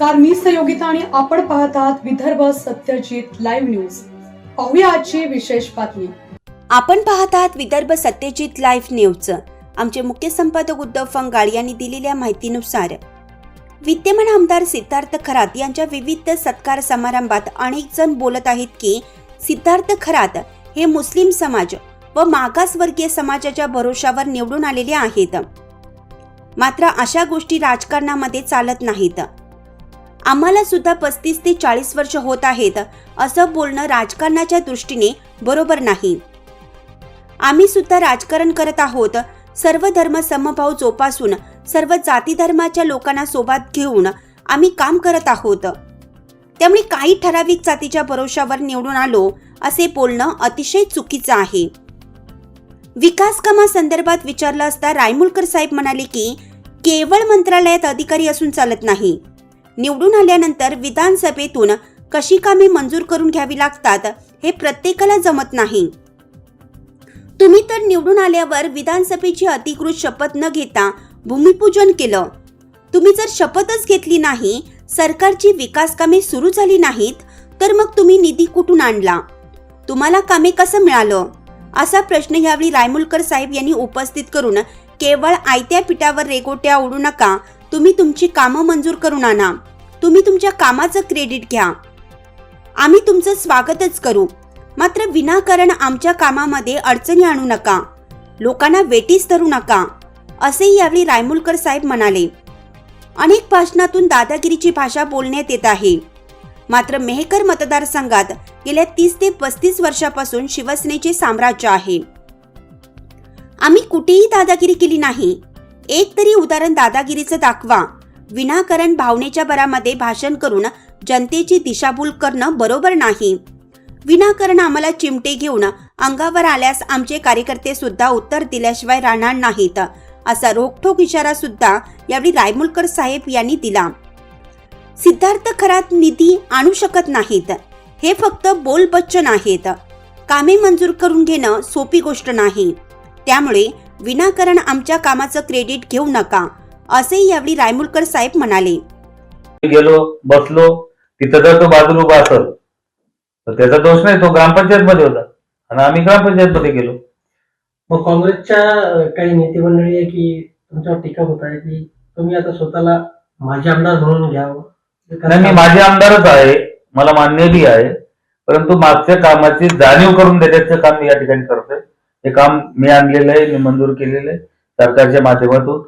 नमस्कार मी सहयोगिता आणि आपण पाहत आहात विदर्भ सत्यजित लाईव्ह न्यूज पाहूया आजची विशेष बातमी. आपण पाहत आहात विदर्भ सत्यजित लाईव्ह न्यूज आमचे मुख्य संपादक उद्धव फंगाळ यांनी दिलेल्या माहितीनुसार विद्यमान आमदार सिद्धार्थ खरात यांच्या विविध सत्कार समारंभात अनेक जण बोलत आहेत की सिद्धार्थ खरात हे मुस्लिम समाज व मागासवर्गीय समाजाच्या भरोशावर निवडून आलेले आहेत. मात्र अशा गोष्टी राजकारणामध्ये चालत नाहीत. आम्हाला सुद्धा पस्तीस ते चाळीस वर्ष होत आहेत. असं बोलणं राजकारणाच्या दृष्टीने बरोबर नाही. आम्ही सुद्धा राजकारण करत आहोत. सर्व धर्म समभाव जोपासून सर्व जाती धर्माच्या लोकांना सोबत घेऊन आम्ही काम करत आहोत. त्यामुळे काही ठराविक जातीच्या भरोशावर निवडून आलो असे बोलणं अतिशय चुकीचं आहे. विकास कामासंदर्भात विचारलं असता रायमुलकर साहेब म्हणाले की केवळ मंत्रालयात अधिकारी असून चालत नाही. निवडून आल्यानंतर विधानसभेतून कशी कामे मंजूर करून घ्यावी लागतात हे प्रत्येकाला जमत नाही. तुम्ही तर निवडून आल्यावर विधानसभेची अधिकृत शपथ न घेता भूमिपूजन केलं. तुम्ही जर शपथच घेतली नाही सरकारची विकास कामे सुरू झाली नाहीत तर मग तुम्ही निधी कुठून आणला? तुम्हाला कामे कसं मिळालं? असा प्रश्न यावेळी रायमुलकर साहेब यांनी उपस्थित करून केवळ आयत्या पिठावर रेगोट्या ओढू नका. तुम्ही तुमची कामं मंजूर करून आणा. तुम्ही तुमच्या कामाचं क्रेडिट घ्या. आम्ही तुमचं स्वागतच करू. मात्र विनाकारण आमच्या कामामध्ये अडचणी आणू नका. लोकांना वेटीस धरू नका असेही यावेळी रायमुलकर साहेब म्हणाले. अनेक भाषणातून दादागिरीची भाषा बोलण्यात येत आहे. मात्र मेहकर मतदारसंघात गेल्या तीस ते पस्तीस वर्षापासून शिवसेनेचे साम्राज्य आहे. आम्ही कुठेही दादागिरी केली नाही. एक तरी उदाहरण दादागिरीचं दाखवा. विनाकारण भावनेच्या बरामध्ये भाषण करून जनतेची दिशाभूल करणं बरोबर नाही. विनाकारण आम्हाला चिमटे घेऊन अंगावर आल्यास आमचे कार्यकर्ते सुद्धा उत्तर दिल्याशिवाय राहणार नाहीत असा रोखठोक इशारा सुद्धा यावेळी रायमुलकर साहेब यांनी दिला. सिद्धार्थ खरात निधी आणू शकत नाहीत. हे फक्त बोल बच्चन आहेत. कामे मंजूर करून घेणं सोपी गोष्ट नाही. त्यामुळे विनाकारण आमच्या कामाचं क्रेडिट घेऊ नका असे यावेळी रायमुलकर साहेब म्हणाले. गेलो बसलो तिथं जर तो बाजूला उभा असेल तर त्याचा दोष नाही तो ग्रामपंचायत मध्ये होता. आणि आम्ही ग्रामपंचायत मध्ये गेलो. मग काँग्रेसच्या काही नेते मंडळी आहे की तुमच्यावर टीका होत आहे की तुम्ही आता स्वतःला माझे आमदार म्हणून घ्यावं? नाही मी माझे आमदारच आहे मला मान्य बी आहे परंतु मागच्या कामाची जाणीव करून देण्याचं काम मी या ठिकाणी करतोय. हे काम मी आणलेलं आहे मी मंजूर केलेलं आहे सरकारच्या माध्यमातून.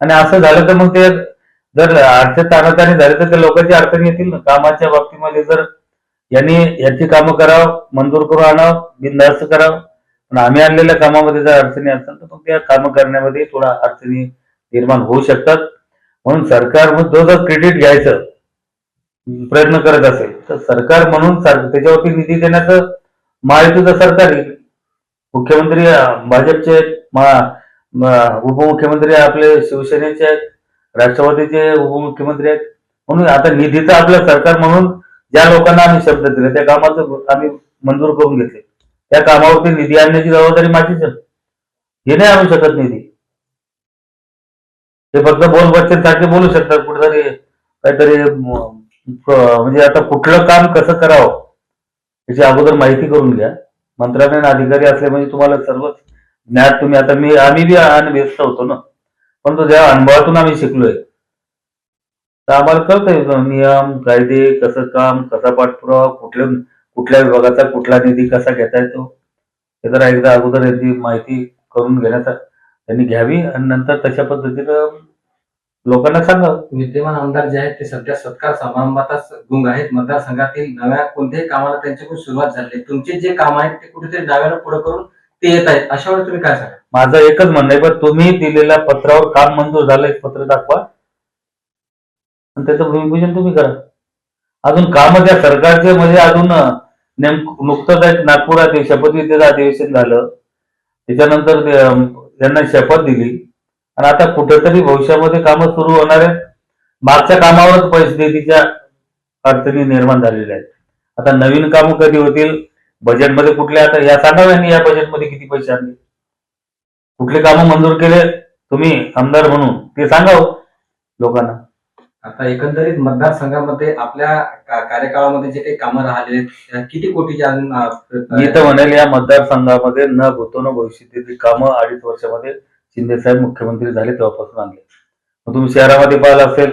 आणि असं झालं तर मग ते जर अडचण तानातानी झाले तर त्या लोकांची अडचण येतील ना? कामाच्या बाबतीमध्ये जर यांनी याची कामं करावं मंजूर करून आणावं बिनधास्त करावं पण आम्ही आणलेल्या कामामध्ये जर अडचणी असतील तर मग त्या कामं करण्यामध्ये थोडा अडचणी निर्माण होऊ शकतात. म्हणून सरकार मग जो जर क्रेडिट घ्यायचं प्रयत्न करत असेल तर सरकार म्हणून त्याच्यावरती निधी देण्याचं महायुतीचं सरकार आहे मुख्यमंत्री भाजपचे आहेत, उपमुख्यमंत्री आपले शिवसेनेचे आहेत राष्ट्रवादीचे उपमुख्यमंत्री आहेत. म्हणून आता निधीचं आपलं सरकार म्हणून ज्या लोकांना आम्ही शब्द दिले त्या कामाचं आम्ही मंजूर करून घेतले. त्या कामावरती निधी आणण्याची जबाबदारी माझीच आहे. हे नाही आणू शकत निधी. ते फक्त बोल बच्चन बोलू शकतात कुठेतरी काहीतरी म्हणजे आता कुठलं काम कसं करावं याची अगोदर माहिती करून घ्या. मंत्रालयात अधिकारी असले म्हणजे तुम्हाला सर्वच ज्ञात तुम्ही. आता मी आम्ही बी अनव्यस्त होतो ना. परंतु ज्या अनुभवातून आम्ही शिकलोय. तर आम्हाला कळतंय नियम कायदे कसं काम कसा पाठपुरावा कुठल्या कुठल्या विभागाचा कुठला निधी कसा घेता येतो हे जरा एकदा अगोदर यांची माहिती करून घेण्याचा त्यांनी घ्यावी. आणि नंतर तशा पद्धतीनं लोकांना सांगावं विद्यमान आमदार जे आहेत ते सध्या सत्कार समारंभातच गुंग आहेत. मतदारसंघातील नव्या कोणत्याही कामाला त्यांच्याकडून सुरुवात झाली तुमचे जे काम आहेत ते कुठेतरी डाव्याला पुढे करून ते येत आहेत. अशा वेळी तुम्ही काय सांगा? माझं एकच म्हणणं आहे पण तुम्ही दिलेल्या पत्रावर काम मंजूर झालं एक पत्र दाखवा. आणि त्याचं भूमिपूजन तुम्ही करा. अजून काम त्या सरकारचे म्हणजे अजून नेमकं नुकतंच एक नागपुरात शपथविधीचं अधिवेशन झालं. त्याच्यानंतर त्यांना शपथ दिली. आणि आता कुठेतरी भविष्यामध्ये कामं सुरू होणार आहेत. मागच्या कामावरच परिस्थितीच्या अडचणी निर्माण झालेल्या आहेत. आता नवीन कामं कधी होतील? बजेटमध्ये कुठले आता या सांगाव्या यांनी या बजेटमध्ये किती पैसे आणले? कुठले कामं मंजूर केले? तुम्ही आमदार म्हणून ते सांगाव लोकांना. आता एकंदरीत मतदारसंघामध्ये आपल्या कार्यकाळामध्ये जे काही कामं त्या किती कोटीचे अजून अं, मी तर म्हणेल या मतदारसंघामध्ये न न भविष्यातील कामं अडीच वर्षामध्ये. शिंदे साहेब मुख्यमंत्री झाले तेव्हापासून आणले. मग तुम्ही शहरामध्ये पाहिलं असेल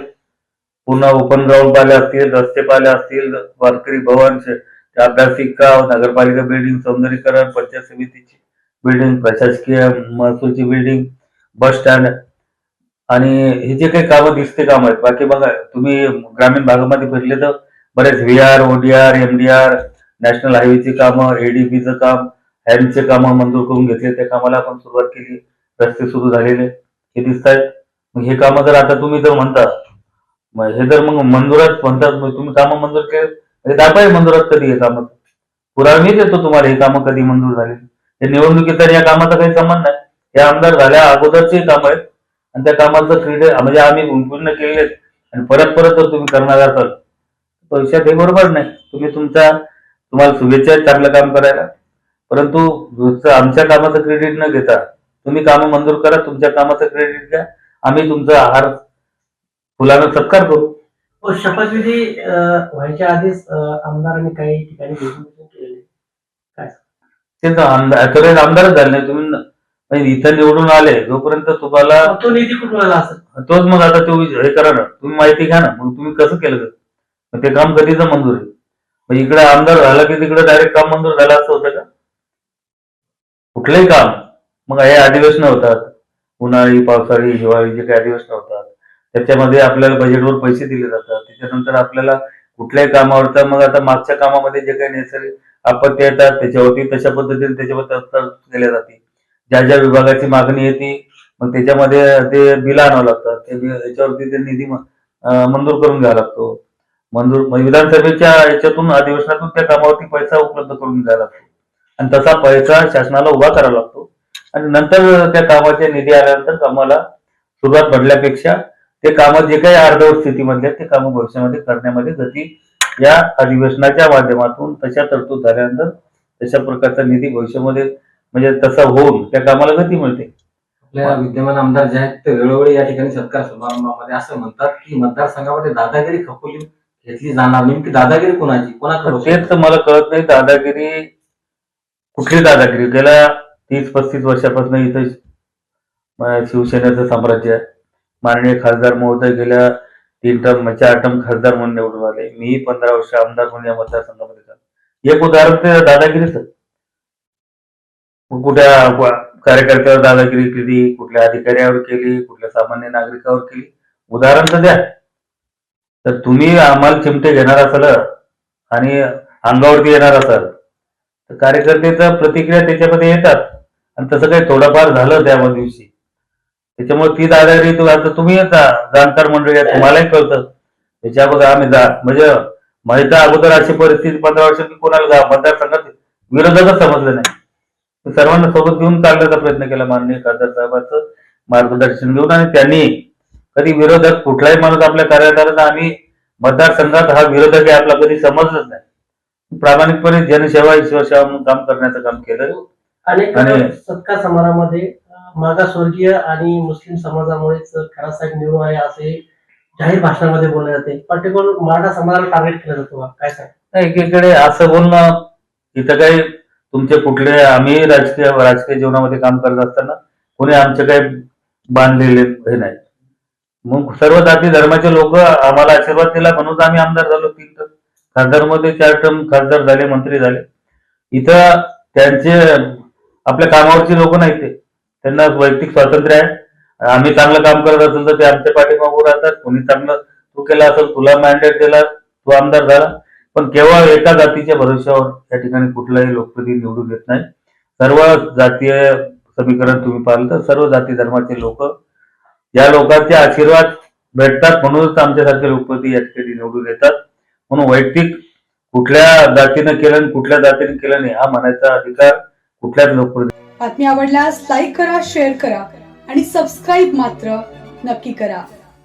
पुन्हा ओपन ग्राउंड पाहिले असतील रस्ते पाहिले असतील वारकरी भवन अभ्यासिका नगरपालिका बिल्डिंग सौंदर्यीकरण पंचायत समितीची बिल्डिंग प्रशासकीय महसूलची बिल्डिंग बस स्टँड आणि हे जे काही कामं दिसते काम आहेत बाकी बघा तुम्ही ग्रामीण भागामध्ये फिरले तर बरेच V R ODR MDR national हायवेची कामं एडीबीचं काम हॅमचे कामं मंजूर करून घेतले त्या कामाला आपण सुरुवात केली. रस्ते सुरू झालेले हे दिसत आहेत मग हे कामं जर आता तुम्ही जर म्हणता मग हे जर मग मंजुरात म्हणतात मग तुम्ही कामं मंजूर केले म्हणजे दाखवा मंजुरात कधी हे कामं. पुरावा मी देतो तुम्हाला हे कामं कधी मंजूर झाले. हे निवडणुकीत तर या कामाचा काही संबंध नाही. हे आमदार झाल्या अगोदरचे काम आहेत. आणि त्या कामाचं क्रेडिट म्हणजे आम्ही पूर्ण केलेले आणि परत परत जर तुम्ही करणार असाल पैशात हे बरोबर नाही. तुम्ही तुमच्या तुम्हाला शुभेच्छा चांगलं काम करायला. परंतु आमच्या कामाचं क्रेडिट न घेता तुम्ही कामं मंजूर करा तुमच्या कामाचं क्रेडिट घ्या. आम्ही तुमचा आहार फुलानं सत्कार करू. हो, शपथविधी व्हायच्या आधीच आमदारांनी काही ठिकाणी ते तर आमदारच झाले नाही. तुम्ही म्हणजे इथं निवडून आले जोपर्यंत तुम्हाला तो निधी कुठून आला असेल? तोच मग आता तो हे करा ना. तुम्ही माहिती घ्या ना. मग तुम्ही कसं केलं? मग ते काम कधीच मंजूर आहे मग इकडे आमदार झाला की तिकडे डायरेक्ट काम मंजूर झालं असं होतं का? कुठलंही काम. मग हे अधिवेशन होतात उन्हाळी पावसाळी हिवाळी जे काही अधिवेशन होतात त्याच्यामध्ये आपल्याला बजेटवर पैसे दिले जातात. त्याच्यानंतर आपल्याला कुठल्याही कामावर तर मग आता मागच्या कामामध्ये जे काही नैसर्गिक आपत्ती येतात त्याच्यावरती तशा पद्धतीने त्याच्यावर तरतूद केल्या जाते. ज्या ज्या विभागाची मागणी येते मग त्याच्यामध्ये ते बिल आणावं लागतात ते बिल- याच्यावरती ते निधी मंजूर करून घ्यावा लागतो. मंजूर विधानसभेच्या याच्यातून अधिवेशनातून त्या कामावरती पैसा उपलब्ध करून घ्यावा लागतो. आणि तसा पैसा शासनाला उभा करावा लागतो. आणि नंतर त्या कामाचे निधी आल्यानंतर कामाला सुरुवात भरल्यापेक्षा ते कामं जे काही अर्धवट स्थितीमध्ये आहेत, ते कामं भविष्यामध्ये करण्यामध्ये गती या अधिवेशनाच्या माध्यमातून तशा तरतूद झाल्यानंतर तशा प्रकारचा निधी भविष्यामध्ये म्हणजे तसा होऊन त्या कामाला गती मिळते. आपल्या विद्यमान आमदार जे आहेत ते वेळोवेळी या ठिकाणी सत्कार समारंभामध्ये असं म्हणतात की मतदारसंघामध्ये दादागिरी खपवली घेतली जाणार नेमकी दादागिरी कोणाची? कोणाकडे तेच तर मला कळत नाही दादागिरी कुठली दादागिरी? गेल्या तीस पस्तीस वर्षापासून इथं शिवसेनेचं साम्राज्य आहे. माननीय खासदार महोदय गेल्या तीन टर्म म्हणजे चार टर्म खासदार म्हणून निवडून आले. मी पंधरा वर्ष आमदार म्हणून या मतदारसंघामध्ये एक उदाहरण ते दादागिरीच कुठल्या कार्यकर्त्यावर दादागिरी केली कुठल्या अधिकाऱ्यावर केली कुठल्या सामान्य नागरिकावर केली? उदाहरण तर द्या. तर तुम्ही आम्हाला चिमटे घेणार असाल आणि अंगावरती येणार असाल तर कार्यकर्त्याच्या प्रतिक्रिया त्याच्यामध्ये येतात. आणि तसं काही थोडंफार झालं त्या दिवशी. त्याच्यामुळे ती दादागिरी तू आता तुम्ही येता जाणकार मंडळी तुम्हालाही कळतं. अगोदर आम्ही जा म्हणजे माहिती अगोदर अशी परिस्थिती पंधरा वर्षांनी कोणाला मतदारसंघात विरोधकच समजलं नाही. सर्वांना सोबत घेऊन चालण्याचा प्रयत्न केला माननीय खासदार साहेबांचं मार्गदर्शन घेऊन आणि त्यांनी कधी विरोधक कुठलाही माणूस आपल्या कार्यालयात आम्ही मतदारसंघात हा विरोधक आहे आपला कधी समजलंच नाही. प्रामाणिकपणे जनसेवा ईश्वर सेवा म्हणून काम करण्याचं काम केलं. अनेक आणि- सत्कार समारंभामध्ये अं, मागासवर्गीय आणि मुस्लिम समाजामुळेच खरा साहेब निवडून आले असे जाहीर भाषणामध्ये बोलले जाते. पर्टिक्युलर मराठा समाजाला टार्गेट केलं जातं बा. काय सांग एकीकडे असं बोलणं इथं काही तुमचे कुठले आम्ही राजकीय राजकीय जीवनामध्ये काम करत असताना कोणी आमचे काही बांधलेले हे नाही. मग सर्व जाती धर्माचे लोक आम्हाला आशीर्वाद दिला म्हणून आम्ही आमदार झालो. तीन टर्म खासदारमध्ये चार टर्म खासदार झाले मंत्री झाले. इथं त्यांचे आपल्या कामावरची लोक नाहीत ते. त्यांना वैयक्तिक स्वातंत्र्य आहे. आम्ही चांगलं काम करत असेल तर ते आमच्या पाठीमागून राहतात. कोणी चांगलं तू केलं असेल तुला मॅन्डेट दिला तू आमदार झाला. पण केवळ एका जातीच्या भरोश्यावर या ठिकाणी कुठलाही लोकप्रतिनिधी निवडून येत नाही. सर्व जातीय समीकरण तुम्ही पाहिलं तर सर्व जाती धर्माचे लोक या लोकांचे आशीर्वाद भेटतात म्हणूनच आमच्यासारखे लोकप्रती या ठिकाणी निवडून येतात. म्हणून वैयक्तिक कुठल्या जातीनं केलं आणि कुठल्या जातीने केलं नाही हा म्हणायचा अधिकार कुठल्याच लोकप्रतिनिधी बातमी आवडल्यास लाईक करा शेअर करा आणि सबस्क्राईब मात्र नक्की करा.